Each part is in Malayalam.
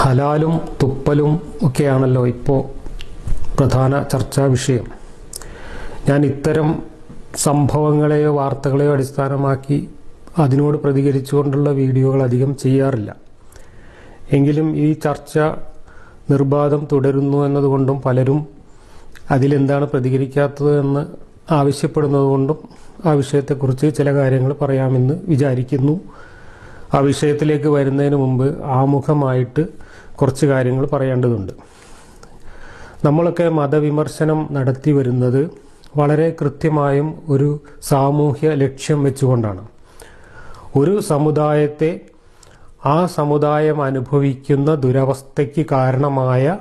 ഹലാലും തുപ്പലും ഒക്കെയാണല്ലോ ഇപ്പോൾ പ്രധാന ചർച്ചാ വിഷയം. ഞാൻ ഇത്തരം സംഭവങ്ങളെയോ വാർത്തകളെയോ അടിസ്ഥാനമാക്കി അതിനോട് പ്രതികരിച്ചുകൊണ്ടുള്ള വീഡിയോകൾ അധികം ചെയ്യാറില്ല. എങ്കിലും ഈ ചർച്ച നിർബാധം തുടരുന്നു എന്നതുകൊണ്ടും പലരും അതിലെന്താണ് പ്രതികരിക്കാത്തത് എന്ന് ആവശ്യപ്പെടുന്നതുകൊണ്ടും ആ വിഷയത്തെക്കുറിച്ച് ചില കാര്യങ്ങൾ പറയാമെന്ന് വിചാരിക്കുന്നു. ആ വിഷയത്തിലേക്ക് വരുന്നതിന് മുമ്പ് ആമുഖമായിട്ട് കുറച്ച് കാര്യങ്ങൾ പറയേണ്ടതുണ്ട്. നമ്മളൊക്കെ മതവിമർശനം നടത്തി വരുന്നത് വളരെ കൃത്യമായും ഒരു സാമൂഹ്യ ലക്ഷ്യം വെച്ചുകൊണ്ടാണ്. ഒരു സമുദായത്തെ ആ സമുദായം അനുഭവിക്കുന്ന ദുരവസ്ഥയ്ക്ക് കാരണമായ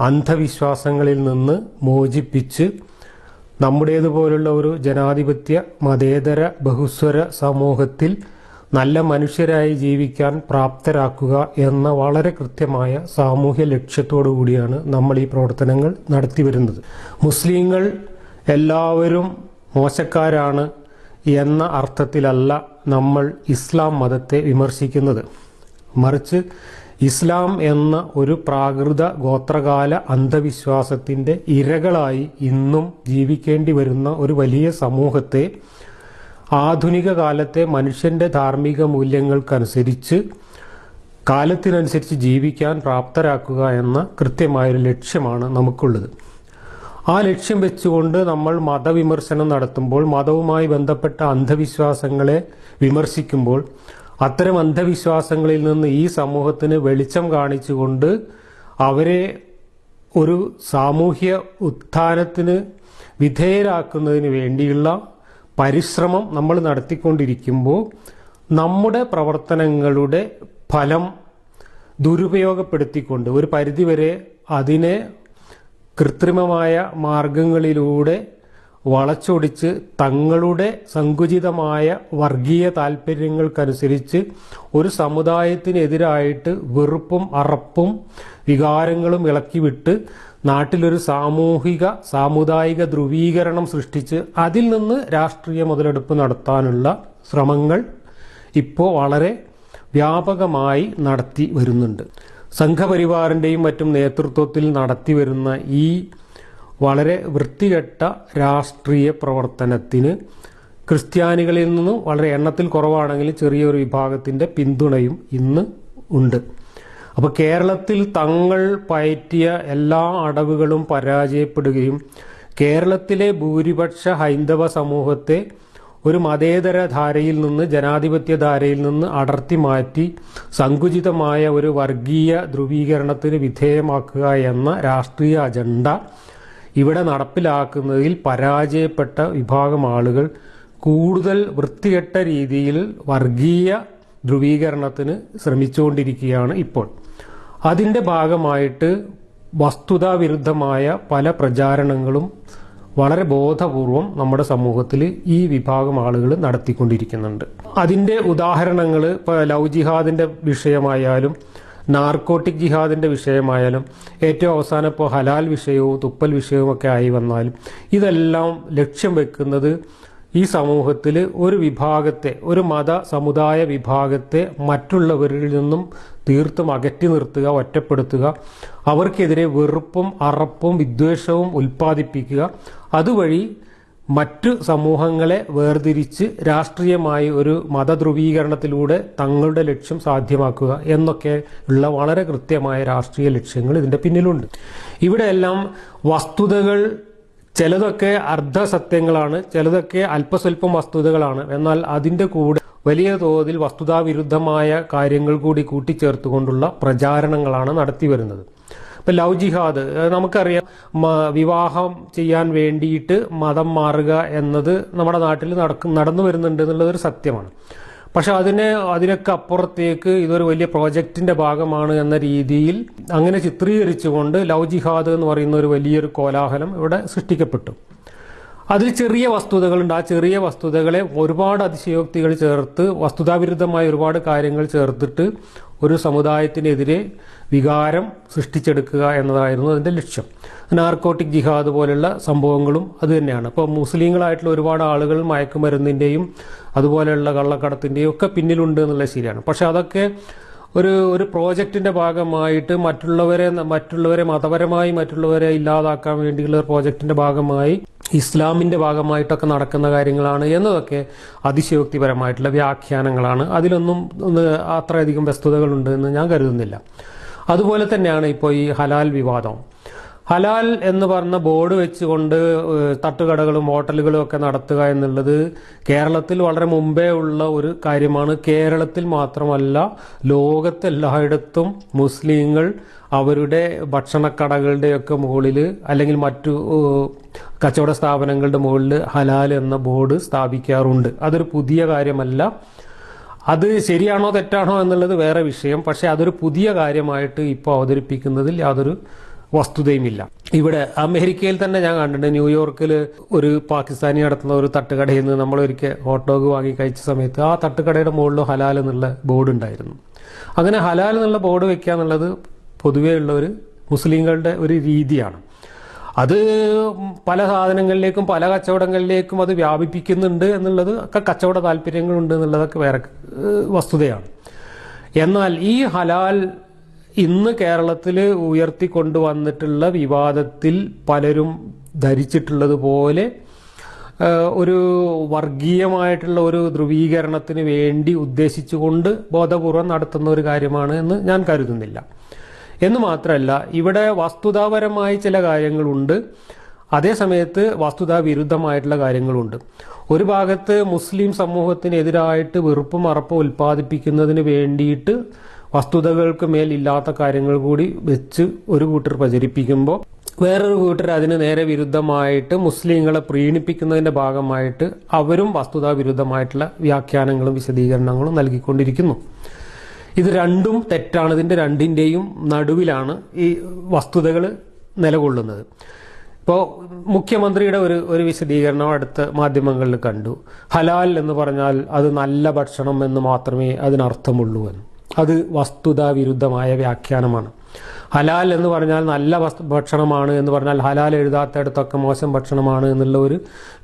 അന്ധവിശ്വാസങ്ങളിൽ നിന്ന് മോചിപ്പിച്ച് നമ്മുടേതുപോലുള്ള ഒരു ജനാധിപത്യ മതേതര ബഹുസ്വര സമൂഹത്തിൽ നല്ല മനുഷ്യരായി ജീവിക്കാൻ പ്രാപ്തരാക്കുക എന്ന വളരെ കൃത്യമായ സാമൂഹ്യ ലക്ഷ്യത്തോടു കൂടിയാണ് നമ്മൾ ഈ പ്രവർത്തനങ്ങൾ നടത്തി വരുന്നത്. മുസ്ലിങ്ങൾ എല്ലാവരും മോശക്കാരാണ് എന്ന അർത്ഥത്തിലല്ല നമ്മൾ ഇസ്ലാം മതത്തെ വിമർശിക്കുന്നത്. മറിച്ച് ഇസ്ലാം എന്ന ഒരു പ്രാകൃത ഗോത്രകാല അന്ധവിശ്വാസത്തിന്റെ ഇരകളായി ഇന്നും ജീവിക്കേണ്ടി വരുന്ന ഒരു വലിയ സമൂഹത്തെ ആധുനിക കാലത്തെ മനുഷ്യന്റെ ധാർമ്മിക മൂല്യങ്ങൾക്കനുസരിച്ച് കാലത്തിനനുസരിച്ച് ജീവിക്കാൻ പ്രാപ്തരാക്കുക എന്ന കൃത്യമായൊരു ലക്ഷ്യമാണ് നമുക്കുള്ളത്. ആ ലക്ഷ്യം വെച്ചുകൊണ്ട് നമ്മൾ മതവിമർശനം നടത്തുമ്പോൾ മതവുമായി ബന്ധപ്പെട്ട അന്ധവിശ്വാസങ്ങളെ വിമർശിക്കുമ്പോൾ അത്തരം അന്ധവിശ്വാസങ്ങളിൽ നിന്ന് ഈ സമൂഹത്തിന് വെളിച്ചം കാണിച്ചുകൊണ്ട് അവരെ ഒരു സാമൂഹ്യ ഉത്ഥാനത്തിന് വിധേയരാക്കുന്നതിന് വേണ്ടിയുള്ള പരിശ്രമം നമ്മൾ നടത്തിക്കൊണ്ടിരിക്കുമ്പോൾ നമ്മുടെ പ്രവർത്തനങ്ങളുടെ ഫലം ദുരുപയോഗപ്പെടുത്തിക്കൊണ്ട് ഒരു പരിധിവരെ അതിനെ കൃത്രിമമായ മാർഗങ്ങളിലൂടെ വളച്ചൊടിച്ച് തങ്ങളുടെ സങ്കുചിതമായ വർഗീയ താല്പര്യങ്ങൾക്കനുസരിച്ച് ഒരു സമുദായത്തിനെതിരായിട്ട് വെറുപ്പും അറപ്പും വികാരങ്ങളും ഇളക്കിവിട്ട് നാട്ടിലൊരു സാമൂഹിക സാമുദായിക ധ്രുവീകരണം സൃഷ്ടിച്ച് അതിൽ നിന്ന് രാഷ്ട്രീയ മുതലെടുപ്പ് നടത്താനുള്ള ശ്രമങ്ങൾ ഇപ്പോൾ വളരെ വ്യാപകമായി നടത്തി വരുന്നുണ്ട്. സംഘപരിവാറിന്റെയും മറ്റും നേതൃത്വത്തിൽ നടത്തി വരുന്ന ഈ വളരെ വൃത്തികെട്ട രാഷ്ട്രീയ പ്രവർത്തനത്തിന് ക്രിസ്ത്യാനികളിൽ നിന്നും വളരെ എണ്ണത്തിൽ കുറവാണെങ്കിലും ചെറിയൊരു വിഭാഗത്തിന്റെ പിന്തുണയും ഇന്ന് ഉണ്ട്. അപ്പോൾ കേരളത്തിൽ തങ്ങൾ പയറ്റിയ എല്ലാ അടവുകളും പരാജയപ്പെടുകയും കേരളത്തിലെ ഭൂരിപക്ഷ ഹൈന്ദവ സമൂഹത്തെ ഒരു മതേതര ധാരയിൽ നിന്ന് ജനാധിപത്യ ധാരയിൽ നിന്ന് അടർത്തി മാറ്റി സങ്കുചിതമായ ഒരു വർഗീയ ധ്രുവീകരണത്തിന് വിധേയമാക്കുക എന്ന രാഷ്ട്രീയ അജണ്ട ഇവിടെ നടപ്പിലാക്കുന്നതിൽ പരാജയപ്പെട്ട വിഭാഗം ആളുകൾ കൂടുതൽ വൃത്തികെട്ട രീതിയിൽ വർഗീയ ധ്രുവീകരണത്തിന് ശ്രമിച്ചുകൊണ്ടിരിക്കുകയാണ് ഇപ്പോൾ. അതിന്റെ ഭാഗമായിട്ട് വസ്തുതാവിരുദ്ധമായ പല പ്രചാരണങ്ങളും വളരെ ബോധപൂർവം നമ്മുടെ സമൂഹത്തിൽ ഈ വിഭാഗം ആളുകൾ നടത്തിക്കൊണ്ടിരിക്കുന്നുണ്ട്. അതിന്റെ ഉദാഹരണങ്ങൾ ഇപ്പോൾ ലവ് ജിഹാദിന്റെ വിഷയമായാലും നാർക്കോട്ടിക് ജിഹാദിന്റെ വിഷയമായാലും ഏറ്റവും അവസാനം ഇപ്പോൾ ഹലാൽ വിഷയവും തുപ്പൽ വിഷയവും ഒക്കെ ആയി വന്നാലും ഇതെല്ലാം ലക്ഷ്യം വെക്കുന്നത് ഈ സമൂഹത്തിൽ ഒരു വിഭാഗത്തെ ഒരു മത സമുദായ വിഭാഗത്തെ മറ്റുള്ളവരിൽ നിന്നും തീർത്തും അകറ്റി നിർത്തുക ഒറ്റപ്പെടുത്തുക അവർക്കെതിരെ വെറുപ്പും അറപ്പും വിദ്വേഷവും ഉൽപ്പാദിപ്പിക്കുക. അതുവഴി മറ്റു സമൂഹങ്ങളെ വേർതിരിച്ച് രാഷ്ട്രീയമായി ഒരു മതധ്രുവീകരണത്തിലൂടെ തങ്ങളുടെ ലക്ഷ്യം സാധ്യമാക്കുക എന്നൊക്കെ ഉള്ള വളരെ കൃത്യമായ രാഷ്ട്രീയ ലക്ഷ്യങ്ങൾ ഇതിന്റെ പിന്നിലുണ്ട്. ഇവിടെയെല്ലാം വസ്തുതകൾ ചിലതൊക്കെ അർദ്ധസത്യങ്ങളാണ് ചിലതൊക്കെ അല്പസ്വല്പം വസ്തുതകളാണ്. എന്നാൽ അതിന്റെ കൂടെ വലിയ തോതിൽ വസ്തുതാവിരുദ്ധമായ കാര്യങ്ങൾ കൂടി കൂട്ടിച്ചേർത്തുകൊണ്ടുള്ള പ്രചാരണങ്ങളാണ് നടത്തി വരുന്നത് ഇപ്പം ലവ് ജിഹാദ് നമുക്കറിയാം. വിവാഹം ചെയ്യാൻ വേണ്ടിയിട്ട് മതം മാറുക എന്നത് നമ്മുടെ നാട്ടിൽ നടക്കും നടന്നു വരുന്നുണ്ട് എന്നുള്ളതൊരു സത്യമാണ്. പക്ഷെ അതിനെ അതിനൊക്കെ അപ്പുറത്തേക്ക് ഇതൊരു വലിയ പ്രോജക്റ്റിന്റെ ഭാഗമാണ് എന്ന രീതിയിൽ അങ്ങനെ ചിത്രീകരിച്ചുകൊണ്ട് ലവ് ജിഹാദ് എന്ന് പറയുന്ന ഒരു വലിയൊരു കോലാഹലം ഇവിടെ സൃഷ്ടിക്കപ്പെട്ടു. അതിൽ ചെറിയ വസ്തുതകളുണ്ട്. ആ ചെറിയ വസ്തുതകളെ ഒരുപാട് അതിശയോക്തികൾ ചേർത്ത് വസ്തുതാവിരുദ്ധമായ ഒരുപാട് കാര്യങ്ങൾ ചേർത്തിട്ട് ഒരു സമുദായത്തിനെതിരെ വികാരം സൃഷ്ടിച്ചെടുക്കുക എന്നതായിരുന്നു അതിന്റെ ലക്ഷ്യം. നാർക്കോട്ടിക് ജിഹാദ് പോലുള്ള സംഭവങ്ങളും അതുതന്നെയാണ് അപ്പോൾ മുസ്ലിങ്ങളായിട്ടുള്ള ഒരുപാട് ആളുകൾ മയക്കുമരുന്നിന്റെയും അതുപോലെയുള്ള കള്ളക്കടത്തിന്റെയും ഒക്കെ പിന്നിലുണ്ട് എന്നുള്ള ശരിയാണ്. പക്ഷെ അതൊക്കെ ഒരു ഒരു പ്രോജക്റ്റിന്റെ ഭാഗമായിട്ട് മറ്റുള്ളവരെ മറ്റുള്ളവരെ മതപരമായി മറ്റുള്ളവരെ ഇല്ലാതാക്കാൻ വേണ്ടിയുള്ള പ്രോജക്റ്റിന്റെ ഭാഗമായി ഇസ്ലാമിന്റെ ഭാഗമായിട്ടൊക്കെ നടക്കുന്ന കാര്യങ്ങളാണ് എന്നതൊക്കെ അതിശയോക്തിപരമായിട്ടുള്ള വ്യാഖ്യാനങ്ങളാണ്. അതിലൊന്നും അത്രയധികം വസ്തുതകളുണ്ട് എന്ന് ഞാൻ കരുതുന്നില്ല. അതുപോലെ തന്നെയാണ് ഇപ്പോൾ ഈ ഹലാൽ വിവാദം. ഹലാൽ എന്ന് പറഞ്ഞ ബോർഡ് വെച്ചുകൊണ്ട് തട്ടുകടകളും ഹോട്ടലുകളും ഒക്കെ നടത്തുക എന്നുള്ളത് കേരളത്തിൽ വളരെ മുമ്പേ ഉള്ള ഒരു കാര്യമാണ്. കേരളത്തിൽ മാത്രമല്ല ലോകത്തെല്ലായിടത്തും മുസ്ലിങ്ങൾ അവരുടെ ഭക്ഷണക്കടകളുടെയൊക്കെ മുകളിൽ അല്ലെങ്കിൽ മറ്റു കച്ചവട സ്ഥാപനങ്ങളുടെ മുകളിൽ ഹലാൽ എന്ന ബോർഡ് സ്ഥാപിക്കാറുണ്ട്. അതൊരു പുതിയ കാര്യമല്ല. അത് ശരിയാണോ തെറ്റാണോ എന്നുള്ളത് വേറെ വിഷയം. പക്ഷെ അതൊരു പുതിയ കാര്യമായിട്ട് ഇപ്പോൾ അവതരിപ്പിക്കുന്നതിൽ യാതൊരു വസ്തുതയുമില്ല. ഇവിടെ അമേരിക്കയിൽ തന്നെ ഞാൻ കണ്ടിട്ടുണ്ട്. ന്യൂയോർക്കിൽ ഒരു പാകിസ്ഥാനി നടത്തുന്ന ഒരു തട്ടുകടയിൽ നിന്ന് നമ്മൾ ഒരിക്കൽ ഹോട്ട് ഡോഗ് വാങ്ങി കഴിച്ച സമയത്ത് ആ തട്ടുകടയുടെ മുകളിൽ ഹലാൽ എന്നുള്ള ബോർഡ് ഉണ്ടായിരുന്നു. അങ്ങനെ ഹലാൽ എന്നുള്ള ബോർഡ് വെക്കുക എന്നുള്ളത് പൊതുവേ ഉള്ള ഒരു മുസ്ലിങ്ങളുടെ ഒരു രീതിയാണ്. അത് പല സാധനങ്ങളിലേക്കും പല കച്ചവടങ്ങളിലേക്കും അത് വ്യാപിപ്പിക്കുന്നുണ്ട് എന്നുള്ളത് ഒക്കെ കച്ചവട താല്പര്യങ്ങളുണ്ട് എന്നുള്ളതൊക്കെ വേറെ വസ്തുതയാണ്. എന്നാൽ ഈ ഹലാൽ ഇന്ന് കേരളത്തിൽ ഉയർത്തിക്കൊണ്ടുവന്നിട്ടുള്ള വിവാദത്തിൽ പലരും ധരിച്ചിട്ടുള്ളത് പോലെ ഒരു വർഗീയമായിട്ടുള്ള ഒരു ധ്രുവീകരണത്തിന് വേണ്ടി ഉദ്ദേശിച്ചുകൊണ്ട് ബോധപൂർവം നടത്തുന്ന ഒരു കാര്യമാണ് എന്ന് ഞാൻ കരുതുന്നില്ല. എന്ന് മാത്രമല്ല ഇവിടെ വസ്തുതാപരമായി ചില കാര്യങ്ങളുണ്ട്. അതേസമയത്ത് വസ്തുതാ വിരുദ്ധമായിട്ടുള്ള കാര്യങ്ങളുണ്ട്. ഒരു ഭാഗത്ത് മുസ്ലിം സമൂഹത്തിനെതിരായിട്ട് വെറുപ്പും അറപ്പും ഉൽപ്പാദിപ്പിക്കുന്നതിന് വേണ്ടിയിട്ട് വസ്തുതകൾക്ക് മേൽ ഇല്ലാത്ത കാര്യങ്ങൾ കൂടി വെച്ച് ഒരു കൂട്ടർ പ്രചരിപ്പിക്കുമ്പോൾ വേറൊരു കൂട്ടർ അതിന് നേരെ വിരുദ്ധമായിട്ട് മുസ്ലിങ്ങളെ പ്രീണിപ്പിക്കുന്നതിന്റെ ഭാഗമായിട്ട് അവരും വസ്തുതാ വിരുദ്ധമായിട്ടുള്ള വ്യാഖ്യാനങ്ങളും വിശദീകരണങ്ങളും നൽകിക്കൊണ്ടിരിക്കുന്നു. ഇത് രണ്ടും തെറ്റാണ്. ഇതിന്റെ രണ്ടിന്റെയും നടുവിലാണ് ഈ വസ്തുതകൾ നിലകൊള്ളുന്നത്. ഇപ്പോൾ മുഖ്യമന്ത്രിയുടെ ഒരു ഒരു വിശദീകരണം അടുത്ത മാധ്യമങ്ങളിൽ കണ്ടു. ഹലാൽ എന്ന് പറഞ്ഞാൽ അത് നല്ല ഭക്ഷണം എന്ന് മാത്രമേ അതിനർത്ഥമുള്ളൂ എന്ന്. അത് വസ്തുതാ വിരുദ്ധമായ വ്യാഖ്യാനമാണ്. ഹലാൽ എന്ന് പറഞ്ഞാൽ നല്ല ഭക്ഷണമാണ് എന്ന് പറഞ്ഞാൽ ഹലാൽ എഴുതാത്തയിടത്തൊക്കെ മോശം ഭക്ഷണമാണ് എന്നുള്ള ഒരു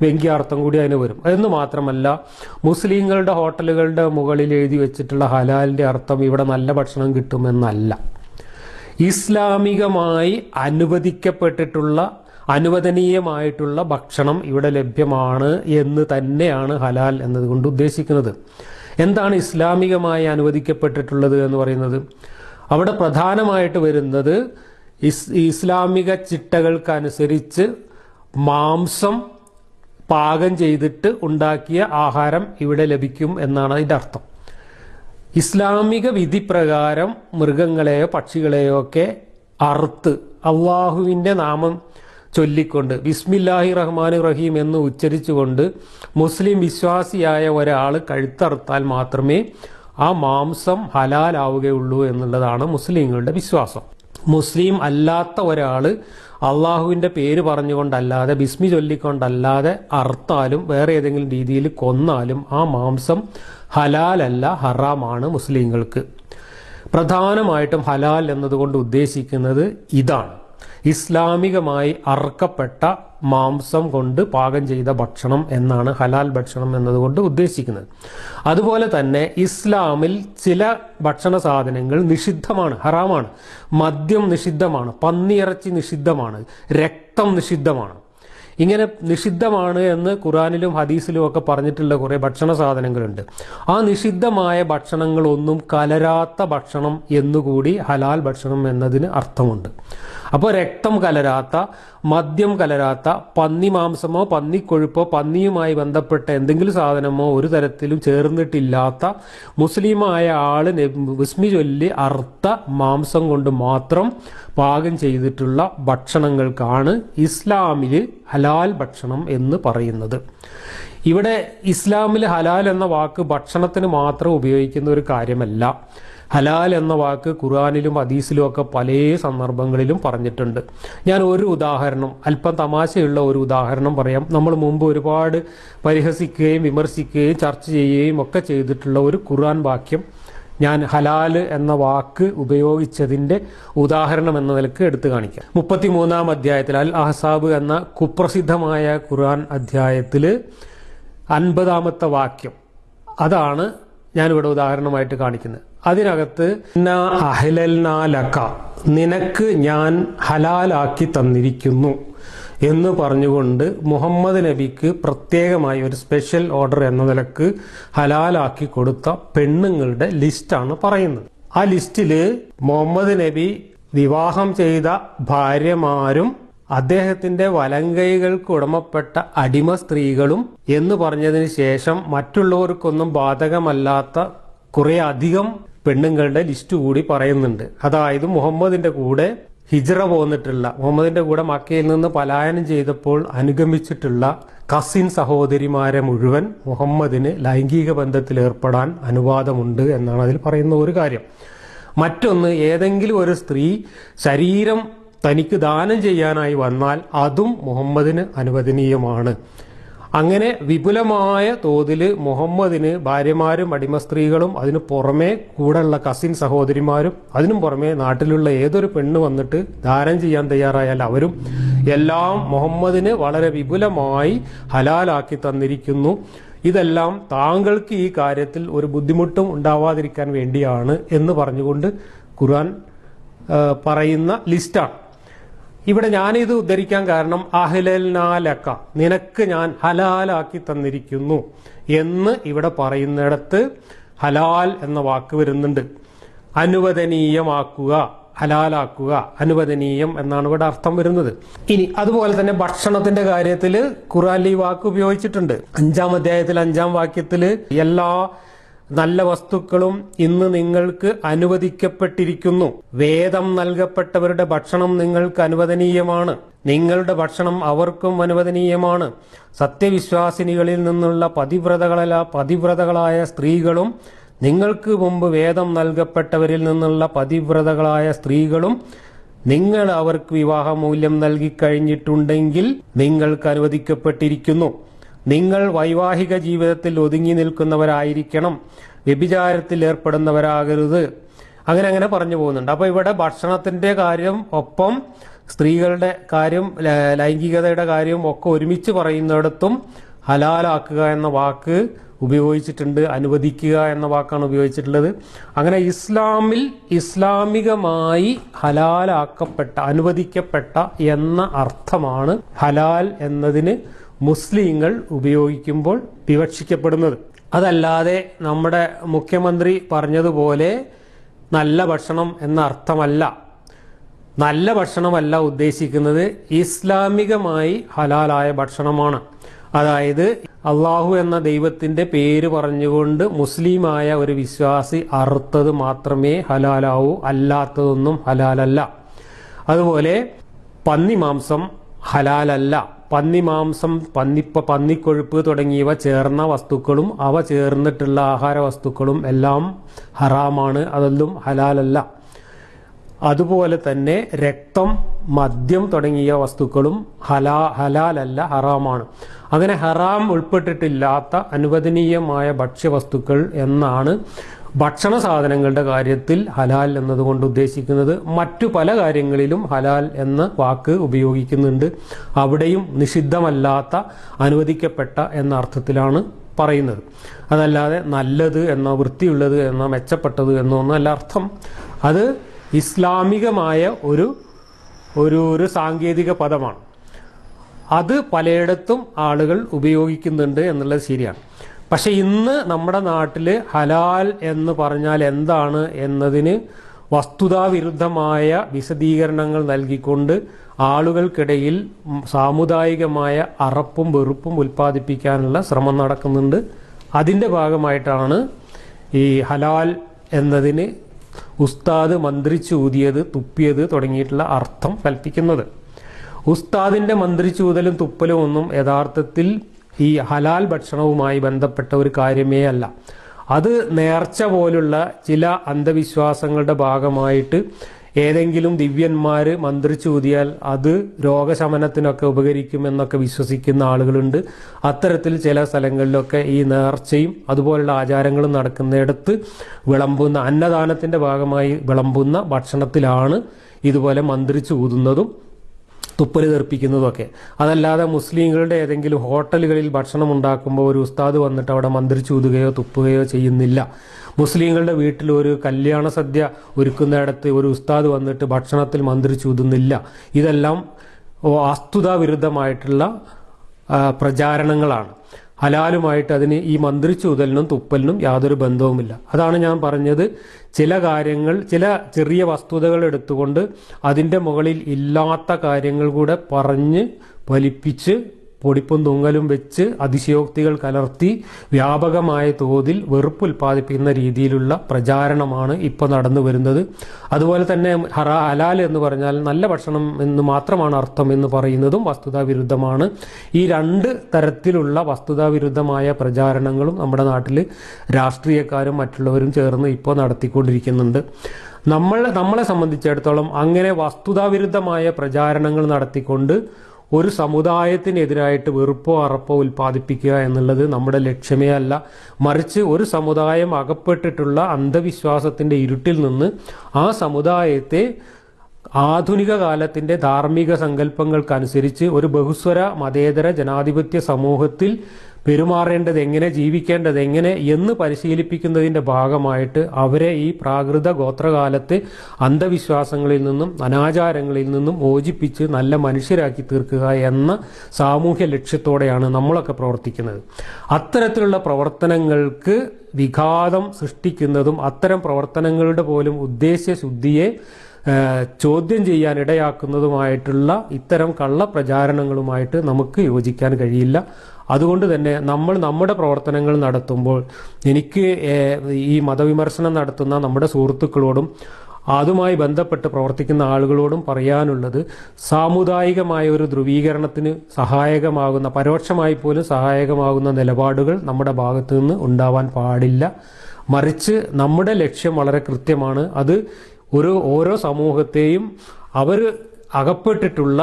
വ്യംഗ്യാർത്ഥം കൂടി അതിന് വരും. എന്ന് മാത്രമല്ല മുസ്ലിങ്ങളുടെ ഹോട്ടലുകളുടെ മുകളിൽ എഴുതി വെച്ചിട്ടുള്ള ഹലാലിന്റെ അർത്ഥം ഇവിടെ നല്ല ഭക്ഷണം കിട്ടുമെന്നല്ല. ഇസ്ലാമികമായി അനുവദിക്കപ്പെട്ടിട്ടുള്ള അനുവദനീയമായിട്ടുള്ള ഭക്ഷണം ഇവിടെ ലഭ്യമാണ് എന്ന് തന്നെയാണ് ഹലാൽ എന്നതുകൊണ്ട് ഉദ്ദേശിക്കുന്നത്. എന്താണ് ഇസ്ലാമികമായി അനുവദിക്കപ്പെട്ടിട്ടുള്ളത് എന്ന് പറയുന്നത്? അവിടെ പ്രധാനമായിട്ട് വരുന്നത് ഇസ് ഇസ്ലാമിക ചിട്ടകൾക്കനുസരിച്ച് മാംസം പാകം ചെയ്തിട്ട് ഉണ്ടാക്കിയ ആഹാരം ഇവിടെ ലഭിക്കും എന്നാണ് അതിന്റെ അർത്ഥം. ഇസ്ലാമിക വിധി പ്രകാരം മൃഗങ്ങളെയോ പക്ഷികളെയോ ഒക്കെ അറുത്ത് അള്ളാഹുവിന്റെ നാമം ചൊല്ലിക്കൊണ്ട് ബിസ്മില്ലാഹി റഹ്മാൻ റഹീം എന്ന് ഉച്ചരിച്ചുകൊണ്ട് മുസ്ലിം വിശ്വാസിയായ ഒരാൾ കഴുത്തറുത്താൽ മാത്രമേ ആ മാംസം ഹലാലാവുകയുള്ളൂ എന്നുള്ളതാണ് മുസ്ലിങ്ങളുടെ വിശ്വാസം. മുസ്ലിം അല്ലാത്ത ഒരാൾ അള്ളാഹുവിന്റെ പേര് പറഞ്ഞുകൊണ്ടല്ലാതെ ബിസ്മി ചൊല്ലിക്കൊണ്ടല്ലാതെ അർത്താലും വേറെ ഏതെങ്കിലും രീതിയിൽ കൊന്നാലും ആ മാംസം ഹലാലല്ല ഹറാമാണ് മുസ്ലിങ്ങൾക്ക്. പ്രധാനമായിട്ടും ഹലാൽ എന്നതുകൊണ്ട് ഉദ്ദേശിക്കുന്നത് ഇതാണ്. ഇസ്ലാമികമായി അർക്കപ്പെട്ട മാംസം കൊണ്ട് പാകം ചെയ്ത ഭക്ഷണം എന്നാണ് ഹലാൽ ഭക്ഷണം എന്നതുകൊണ്ട് ഉദ്ദേശിക്കുന്നത്. അതുപോലെ തന്നെ ഇസ്ലാമിൽ ചില ഭക്ഷണ സാധനങ്ങൾ നിഷിദ്ധമാണ് ഹറാമാണ്. മദ്യം നിഷിദ്ധമാണ് പന്നിയിറച്ചി നിഷിദ്ധമാണ് രക്തം നിഷിദ്ധമാണ്. ഇങ്ങനെ നിഷിദ്ധമാണ് എന്ന് ഖുറാനിലും ഹദീസിലും ഒക്കെ പറഞ്ഞിട്ടുള്ള കുറേ ഭക്ഷണ സാധനങ്ങളുണ്ട്. ആ നിഷിദ്ധമായ ഭക്ഷണങ്ങളൊന്നും കലരാത്ത ഭക്ഷണം എന്നുകൂടി ഹലാൽ ഭക്ഷണം എന്നതിന് അർത്ഥമുണ്ട്. അപ്പോൾ രക്തം കലരാത്ത മദ്യം കലരാത്ത പന്നി മാംസമോ പന്നിക്കൊഴുപ്പോ പന്നിയുമായി ബന്ധപ്പെട്ട എന്തെങ്കിലും സാധനമോ ഒരു തരത്തിലും ചേർന്നിട്ടില്ലാത്ത മുസ്ലിമായ നെ- വിസ്മി ചൊല്ലി അർത്ഥ മാംസം കൊണ്ട് മാത്രം പാകം ചെയ്തിട്ടുള്ള ഭക്ഷണങ്ങൾക്കാണ് ഇസ്ലാമിൽ ഹലാൽ ഭക്ഷണം എന്ന് പറയുന്നത്. ഇവിടെ ഇസ്ലാമിൽ ഹലാൽ എന്ന വാക്ക് ഭക്ഷണത്തിന് മാത്രം ഉപയോഗിക്കുന്ന ഒരു കാര്യമല്ല. ഹലാൽ എന്ന വാക്ക് ഖുർആാനിലും ഹദീസിലും ഒക്കെ പല സന്ദർഭങ്ങളിലും പറഞ്ഞിട്ടുണ്ട്. ഞാൻ ഒരു ഉദാഹരണം അല്പം തമാശയുള്ള ഒരു ഉദാഹരണം പറയാം. നമ്മൾ മുമ്പ് ഒരുപാട് പരിഹസിക്കുകയും വിമർശിക്കുകയും ചർച്ച ചെയ്യുകയും ഒക്കെ ചെയ്തിട്ടുള്ള ഒരു ഖുർആൻ വാക്യം ഞാൻ ഹലാൽ എന്ന വാക്ക് ഉപയോഗിച്ചതിന്റെ ഉദാഹരണം എന്ന നിലയ്ക്ക് എടുത്തു കാണിക്കാം. മുപ്പത്തിമൂന്നാം അധ്യായത്തിൽ അൽ അഹസാബ് എന്ന കുപ്രസിദ്ധമായ ഖുർആൻ അധ്യായത്തിൽ അൻപതാമത്തെ വാക്യം. അതാണ് ഞാനിവിടെ ഉദാഹരണമായിട്ട് കാണിക്കുന്നത്. അതിനകത്ത് "ഇന്നാ അഹ്ലൽനാ ലക നിനക്ക് ഞാൻ ഹലാലാക്കി തന്നിരിക്കുന്നു എന്ന് പറഞ്ഞുകൊണ്ട് മുഹമ്മദ് നബിക്ക് പ്രത്യേകമായി ഒരു സ്പെഷ്യൽ ഓർഡർ എന്ന നിലയ്ക്ക് ഹലാലാക്കി കൊടുത്ത പെണ്ണുങ്ങളുടെ ലിസ്റ്റാണ് പറയുന്നത്. ആ ലിസ്റ്റിൽ മുഹമ്മദ് നബി വിവാഹം ചെയ്ത ഭാര്യമാരും അദ്ദേഹത്തിന്റെ വലങ്കൈകൾക്ക് ഉടമപ്പെട്ട അടിമ സ്ത്രീകളും എന്ന് പറഞ്ഞതിന് ശേഷം മറ്റുള്ളവർക്കൊന്നും ബാധകമല്ലാത്ത കുറേ അധികം പെണ്ണുങ്ങളുടെ ലിസ്റ്റ് കൂടി പറയുന്നുണ്ട്. അതായത് മുഹമ്മദിന്റെ കൂടെ ഹിജ്റ പോന്നിട്ടുള്ള മുഹമ്മദിന്റെ കൂടെ മക്കയിൽ നിന്ന് പലായനം ചെയ്തപ്പോൾ അനുഗമിച്ചിട്ടുള്ള കസിൻ സഹോദരിമാരെ മുഴുവൻ മുഹമ്മദിന് ലൈംഗിക ബന്ധത്തിൽ ഏർപ്പെടാൻ അനുവാദമുണ്ട് എന്നാണ് അതിൽ പറയുന്ന ഒരു കാര്യം. മറ്റൊന്ന് ഏതെങ്കിലും ഒരു സ്ത്രീ ശരീരം തനിക്ക് ദാനം ചെയ്യാനായി വന്നാൽ അതും മുഹമ്മദിന് അനുവദനീയമാണ്. അങ്ങനെ വിപുലമായ തോതിൽ മുഹമ്മദിന് ഭാര്യമാരും അടിമ സ്ത്രീകളും അതിന് പുറമേ കൂടെയുള്ള കസിൻ സഹോദരിമാരും അതിനും പുറമേ നാട്ടിലുള്ള ഏതൊരു പെണ്ണ് വന്നിട്ട് ദാനം ചെയ്യാൻ തയ്യാറായാൽ അവരും എല്ലാം മുഹമ്മദിന് വളരെ വിപുലമായി ഹലാലാക്കി തന്നിരിക്കുന്നു. ഇതെല്ലാം താങ്കൾക്ക് ഈ കാര്യത്തിൽ ഒരു ബുദ്ധിമുട്ടും ഉണ്ടാവാതിരിക്കാൻ വേണ്ടിയാണ് എന്ന് പറഞ്ഞുകൊണ്ട് ഖുർആൻ പറയുന്ന ലിസ്റ്റാണ്. ഇവിടെ ഞാനിത് ഉദ്ധരിക്കാൻ കാരണം അഹ്ലൽനാലക്ക നിനക്ക് ഞാൻ ഹലാലാക്കി തന്നിരിക്കുന്നു എന്ന് ഇവിടെ പറയുന്നിടത്ത് ഹലാൽ എന്ന വാക്ക് വരുന്നുണ്ട്. അനുവദനീയമാക്കുക ഹലാലാക്കുക അനുവദനീയം എന്നാണ് ഇവിടെ അർത്ഥം വരുന്നത്. ഇനി അതുപോലെ തന്നെ ഭക്ഷണത്തിന്റെ കാര്യത്തിൽ ഖുറാൻ ഈ വാക്ക് ഉപയോഗിച്ചിട്ടുണ്ട്. അഞ്ചാം അധ്യായത്തിൽ അഞ്ചാം വാക്യത്തിൽ എല്ലാ നല്ല വസ്തുക്കളും ഇന്ന് നിങ്ങൾക്ക് അനുവദിക്കപ്പെട്ടിരിക്കുന്നു. വേദം നൽകപ്പെട്ടവരുടെ ഭക്ഷണം നിങ്ങൾക്ക് അനുവദനീയമാണ്. നിങ്ങളുടെ ഭക്ഷണം അവർക്കും അനുവദനീയമാണ്. സത്യവിശ്വാസിനികളിൽ നിന്നുള്ള പതിവ്രതകളല്ല പതിവ്രതകളായ സ്ത്രീകളും നിങ്ങൾക്ക് മുമ്പ് വേദം നൽകപ്പെട്ടവരിൽ നിന്നുള്ള പതിവ്രതകളായ സ്ത്രീകളും നിങ്ങൾ അവർക്ക് വിവാഹമൂല്യം നൽകിക്കഴിഞ്ഞിട്ടുണ്ടെങ്കിൽ നിങ്ങൾക്ക് അനുവദിക്കപ്പെട്ടിരിക്കുന്നു. നിങ്ങൾ വൈവാഹിക ജീവിതത്തിൽ ഒതുങ്ങി നിൽക്കുന്നവരായിരിക്കണം. വ്യഭിചാരത്തിൽ ഏർപ്പെടുന്നവരാകരുത്. അങ്ങനെ അങ്ങനെ പറഞ്ഞു പോകുന്നുണ്ട്. അപ്പൊ ഇവിടെ ഭക്ഷണത്തിന്റെ കാര്യം ഒപ്പം സ്ത്രീകളുടെ കാര്യം ലൈംഗികതയുടെ കാര്യവും ഒക്കെ ഒരുമിച്ച് പറയുന്നിടത്തും ഹലാലാക്കുക എന്ന വാക്ക് ഉപയോഗിച്ചിട്ടുണ്ട് അനുവദിക്കുക എന്ന വാക്കാണ് ഉപയോഗിച്ചിട്ടുള്ളത്. അങ്ങനെ ഇസ്ലാമിൽ ഇസ്ലാമികമായി ഹലാലാക്കപ്പെട്ട അനുവദിക്കപ്പെട്ട എന്ന അർത്ഥമാണ് ഹലാൽ എന്നതിന് മുസ്ലിങ്ങൾ ഉപയോഗിക്കുമ്പോൾ വിവക്ഷിക്കപ്പെടുന്നത്. അതല്ലാതെ നമ്മുടെ മുഖ്യമന്ത്രി പറഞ്ഞതുപോലെ നല്ല ഭക്ഷണം എന്ന അർത്ഥമല്ല. നല്ല ഭക്ഷണമല്ല ഉദ്ദേശിക്കുന്നത്. ഇസ്ലാമികമായി ഹലാലായ ഭക്ഷണമാണ്. അതായത് അള്ളാഹു എന്ന ദൈവത്തിന്റെ പേര് പറഞ്ഞുകൊണ്ട് മുസ്ലിമായ ഒരു വിശ്വാസി അറുത്തത് മാത്രമേ ഹലാലാവൂ അല്ലാത്തതൊന്നും ഹലാലല്ല. അതുപോലെ പന്നിമാംസം ഹലാലല്ല. പന്നിമാംസം പന്നിപ്പ പന്നിക്കൊഴുപ്പ് തുടങ്ങിയവ ചേർന്ന വസ്തുക്കളും അവ ചേർന്നിട്ടുള്ള ആഹാര വസ്തുക്കളും എല്ലാം ഹറാമാണ് അതൊന്നും ഹലാലല്ല. അതുപോലെ തന്നെ രക്തം മദ്യം തുടങ്ങിയ വസ്തുക്കളും ഹലാ ഹലാലല്ല ഹറാമാണ്. അങ്ങനെ ഹറാം ഉൾപ്പെട്ടിട്ടില്ലാത്ത അനുവദനീയമായ ഭക്ഷ്യവസ്തുക്കൾ എന്നാണ് ഭക്ഷണ സാധനങ്ങളുടെ കാര്യത്തിൽ ഹലാൽ എന്നതുകൊണ്ട് ഉദ്ദേശിക്കുന്നത് മറ്റു പല കാര്യങ്ങളിലും ഹലാൽ എന്ന വാക്ക് ഉപയോഗിക്കുന്നുണ്ട്. അവിടെയും നിഷിദ്ധമല്ലാത്ത അനുവദിക്കപ്പെട്ട എന്ന അർത്ഥത്തിലാണ് പറയുന്നത്. അതല്ലാതെ നല്ലത് എന്നോ വൃത്തിയുള്ളത് എന്നോ മെച്ചപ്പെട്ടത് എന്നോ ഒന്നല്ല അർത്ഥം. അത് ഇസ്ലാമികമായ ഒരു ഒരു ഒരു സാങ്കേതിക പദമാണ്. അത് പലയിടത്തും ആളുകൾ ഉപയോഗിക്കുന്നുണ്ട് എന്നുള്ളത് ശരിയാണ്. പക്ഷെ ഇന്ന് നമ്മുടെ നാട്ടിൽ ഹലാൽ എന്ന് പറഞ്ഞാൽ എന്താണ് എന്നതിന് വസ്തുതാവിരുദ്ധമായ വിശദീകരണങ്ങൾ നൽകിക്കൊണ്ട് ആളുകൾക്കിടയിൽ സാമുദായികമായ അറപ്പും വെറുപ്പും ഉൽപ്പാദിപ്പിക്കാനുള്ള ശ്രമം നടക്കുന്നുണ്ട്. അതിന്റെ ഭാഗമായിട്ടാണ് ഈ ഹലാൽ എന്നതിന് ഉസ്താദ് മന്ത്രിച്ചൂതിയത് തുപ്പിയത് തുടങ്ങിയിട്ടുള്ള അർത്ഥം കൽപ്പിക്കുന്നത്. ഉസ്താദിന്റെ മന്ത്രിച്ചൂതലും തുപ്പലും ഒന്നും യഥാർത്ഥത്തിൽ ഈ ഹലാൽ ഭക്ഷണവുമായി ബന്ധപ്പെട്ട ഒരു കാര്യമേ അല്ല. അത് നേർച്ച പോലുള്ള ചില അന്ധവിശ്വാസങ്ങളുടെ ഭാഗമായിട്ട് ഏതെങ്കിലും ദിവ്യന്മാര് മന്ത്രിച്ചൂതിയാൽ അത് രോഗശമനത്തിനൊക്കെ ഉപകരിക്കുമെന്നൊക്കെ വിശ്വസിക്കുന്ന ആളുകളുണ്ട്. അത്തരത്തിൽ ചില സ്ഥലങ്ങളിലൊക്കെ ഈ നേർച്ചയും അതുപോലുള്ള ആചാരങ്ങളും നടക്കുന്നിടത്ത് വിളമ്പുന്ന അന്നദാനത്തിന്റെ ഭാഗമായി വിളമ്പുന്ന ഭക്ഷണത്തിലാണ് ഇതുപോലെ മന്ത്രിച്ചൂതുന്നതും തുപ്പൽ തെറിപ്പിക്കുന്നതൊക്കെ. അതല്ലാതെ മുസ്ലിങ്ങളുടെ ഏതെങ്കിലും ഹോട്ടലുകളിൽ ഭക്ഷണം ഉണ്ടാക്കുമ്പോൾ ഒരു ഉസ്താദ് വന്നിട്ട് അവിടെ മന്ത്രിച്ചൂതുകയോ തുപ്പുകയോ ചെയ്യുന്നില്ല. മുസ്ലിങ്ങളുടെ വീട്ടിൽ ഒരു കല്യാണ സദ്യ ഒരുക്കുന്നിടത്ത് ഒരു ഉസ്താദ് വന്നിട്ട് ഭക്ഷണത്തിൽ മന്ത്രിച്ചൂതുന്നില്ല ഇതെല്ലാം വസ്തുതാവിരുദ്ധമായിട്ടുള്ള പ്രചാരണങ്ങളാണ്. ഹലാലുമായിട്ട് അതിന് ഈ മന്ത്രിച്ചൂതലിനും തുപ്പലിനും യാതൊരു ബന്ധവുമില്ല. അതാണ് ഞാൻ പറഞ്ഞത്. ചില കാര്യങ്ങൾ ചില ചെറിയ വസ്തുതകൾ എടുത്തുകൊണ്ട് അതിന്റെ മുകളിൽ ഇല്ലാത്ത കാര്യങ്ങൾ കൂടെ പറഞ്ഞ് വലിപ്പിച്ച് പൊടിപ്പും തൂങ്ങലും വെച്ച് അതിശയോക്തികൾ കലർത്തി വ്യാപകമായ തോതിൽ വെറുപ്പ് ഉൽപ്പാദിപ്പിക്കുന്ന രീതിയിലുള്ള പ്രചാരണമാണ് ഇപ്പോൾ നടന്നു വരുന്നത്. അതുപോലെ തന്നെ ഹറ ഹലാൽ എന്ന് പറഞ്ഞാൽ നല്ല ഭക്ഷണം എന്ന് മാത്രമാണ് അർത്ഥം എന്ന് പറയുന്നതും വസ്തുതാ വിരുദ്ധമാണ് ഈ രണ്ട് തരത്തിലുള്ള വസ്തുതാ വിരുദ്ധമായ പ്രചാരണങ്ങളും നമ്മുടെ നാട്ടിൽ രാഷ്ട്രീയക്കാരും മറ്റുള്ളവരും ചേർന്ന് ഇപ്പോൾ നടത്തിക്കൊണ്ടിരിക്കുന്നുണ്ട്. നമ്മൾ നമ്മളെ സംബന്ധിച്ചിടത്തോളം അങ്ങനെ വസ്തുതാവിരുദ്ധമായ പ്രചാരണങ്ങൾ നടത്തിക്കൊണ്ട് ഒരു സമുദായത്തിനെതിരായിട്ട് വെറുപ്പോ അറപ്പോ ഉൽപ്പാദിപ്പിക്കുക എന്നുള്ളത് നമ്മുടെ ലക്ഷ്യമേ അല്ല. മറിച്ച് ഒരു സമുദായം അകപ്പെട്ടിട്ടുള്ള അന്ധവിശ്വാസത്തിന്റെ ഇരുട്ടിൽ നിന്ന് ആ സമുദായത്തെ ആധുനിക കാലത്തിന്റെ ധാർമ്മിക സങ്കല്പങ്ങൾക്കനുസരിച്ച് ഒരു ബഹുസ്വര മതേതര ജനാധിപത്യ സമൂഹത്തിൽ പെരുമാറേണ്ടത് എങ്ങനെ ജീവിക്കേണ്ടത് എങ്ങനെ എന്ന് പരിശീലിപ്പിക്കുന്നതിന്റെ ഭാഗമായിട്ട് അവരെ ഈ പ്രാകൃത ഗോത്രകാലത്തെ അന്ധവിശ്വാസങ്ങളിൽ നിന്നും അനാചാരങ്ങളിൽ നിന്നും മോചിപ്പിച്ച് നല്ല മനുഷ്യരാക്കി തീർക്കുക എന്ന സാമൂഹ്യ ലക്ഷ്യത്തോടെയാണ് നമ്മളൊക്കെ പ്രവർത്തിക്കുന്നത്. അത്തരത്തിലുള്ള പ്രവർത്തനങ്ങൾക്ക് വിഘാതം സൃഷ്ടിക്കുന്നതും അത്തരം പ്രവർത്തനങ്ങളുടെ പോലും ഉദ്ദേശ്യശുദ്ധിയെ ചോദ്യം ചെയ്യാൻ ഇടയാക്കുന്നതുമായിട്ടുള്ള ഇത്തരം കള്ളപ്രചാരണങ്ങളുമായിട്ട് നമുക്ക് യോജിക്കാൻ കഴിയില്ല. അതുകൊണ്ട് തന്നെ നമ്മൾ നമ്മുടെ പ്രവർത്തനങ്ങൾ നടത്തുമ്പോൾ എനിക്ക് ഈ മതവിമർശനം നടത്തുന്ന നമ്മുടെ സുഹൃത്തുക്കളോടും അതുമായി ബന്ധപ്പെട്ട് പ്രവർത്തിക്കുന്ന ആളുകളോടും പറയാനുള്ളത് സാമുദായികമായ ഒരു ധ്രുവീകരണത്തിന് സഹായകമാകുന്ന പരോക്ഷമായി പോലും സഹായകമാകുന്ന നിലപാടുകൾ നമ്മുടെ ഭാഗത്തു നിന്ന് ഉണ്ടാവാൻ പാടില്ല. മറിച്ച് നമ്മുടെ ലക്ഷ്യം വളരെ കൃത്യമാണ്. അത് ഒരു ഓരോ സമൂഹത്തെയും അവർ അകപ്പെട്ടിട്ടുള്ള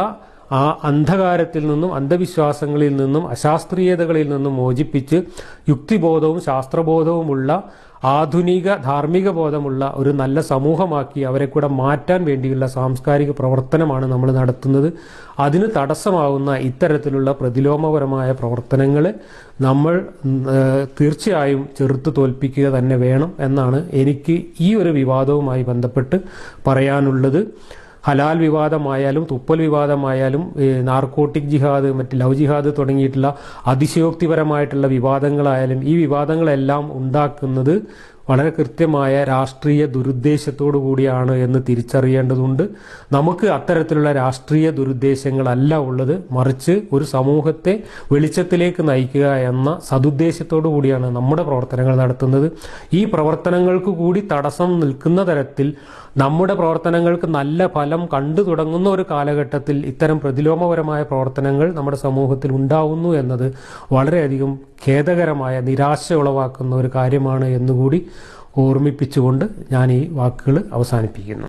ആ അന്ധകാരത്തിൽ നിന്നും അന്ധവിശ്വാസങ്ങളിൽ നിന്നും അശാസ്ത്രീയതകളിൽ നിന്നും മോചിപ്പിച്ച് യുക്തിബോധവും ശാസ്ത്രബോധവുമുള്ള ആധുനിക ധാർമ്മിക ബോധമുള്ള ഒരു നല്ല സമൂഹമാക്കി അവരെ കൂടെ മാറ്റാൻ വേണ്ടിയുള്ള സാംസ്കാരിക പ്രവർത്തനമാണ് നമ്മൾ നടത്തുന്നത്. അതിന് തടസ്സമാവുന്ന ഇത്തരത്തിലുള്ള പ്രതിലോമപരമായ പ്രവർത്തനങ്ങൾ നമ്മൾ തീർച്ചയായും ചെറുത്ത് തോൽപ്പിക്കുക തന്നെ വേണം എന്നാണ് എനിക്ക് ഈ ഒരു വിവാദവുമായി ബന്ധപ്പെട്ട് പറയാനുള്ളത്. ഹലാൽ വിവാദമായാലും തുപ്പൽ വിവാദമായാലും നാർക്കോട്ടിക് ജിഹാദ് മറ്റ് ലവ് ജിഹാദ് തുടങ്ങിയിട്ടുള്ള അതിശയോക്തിപരമായിട്ടുള്ള വിവാദങ്ങളായാലും ഈ വിവാദങ്ങളെല്ലാം ഉണ്ടാക്കുന്നത് വളരെ കൃത്യമായ രാഷ്ട്രീയ ദുരുദ്ദേശത്തോടു കൂടിയാണ് എന്ന് തിരിച്ചറിയേണ്ടതുണ്ട്. നമുക്ക് അത്തരത്തിലുള്ള രാഷ്ട്രീയ ദുരുദ്ദേശങ്ങളല്ല ഉള്ളത്. മറിച്ച് ഒരു സമൂഹത്തെ വെളിച്ചത്തിലേക്ക് നയിക്കുക എന്ന സതുദ്ദേശത്തോടു കൂടിയാണ് നമ്മുടെ പ്രവർത്തനങ്ങൾ നടത്തുന്നത്. ഈ പ്രവർത്തനങ്ങൾക്ക് കൂടി തടസ്സം നിൽക്കുന്ന തരത്തിൽ നമ്മുടെ പ്രവർത്തനങ്ങൾക്ക് നല്ല ഫലം കണ്ടു തുടങ്ങുന്ന ഒരു കാലഘട്ടത്തിൽ ഇത്തരം പ്രതിലോമപരമായ പ്രവർത്തനങ്ങൾ നമ്മുടെ സമൂഹത്തിൽ ഉണ്ടാവുന്നു എന്നത് വളരെയധികം ഖേദകരമായ നിരാശ ഉളവാക്കുന്ന ഒരു കാര്യമാണ് എന്നുകൂടി ഓർമ്മിപ്പിച്ചുകൊണ്ട് ഞാൻ ഈ വാക്കുകൾ അവസാനിപ്പിക്കുന്നു.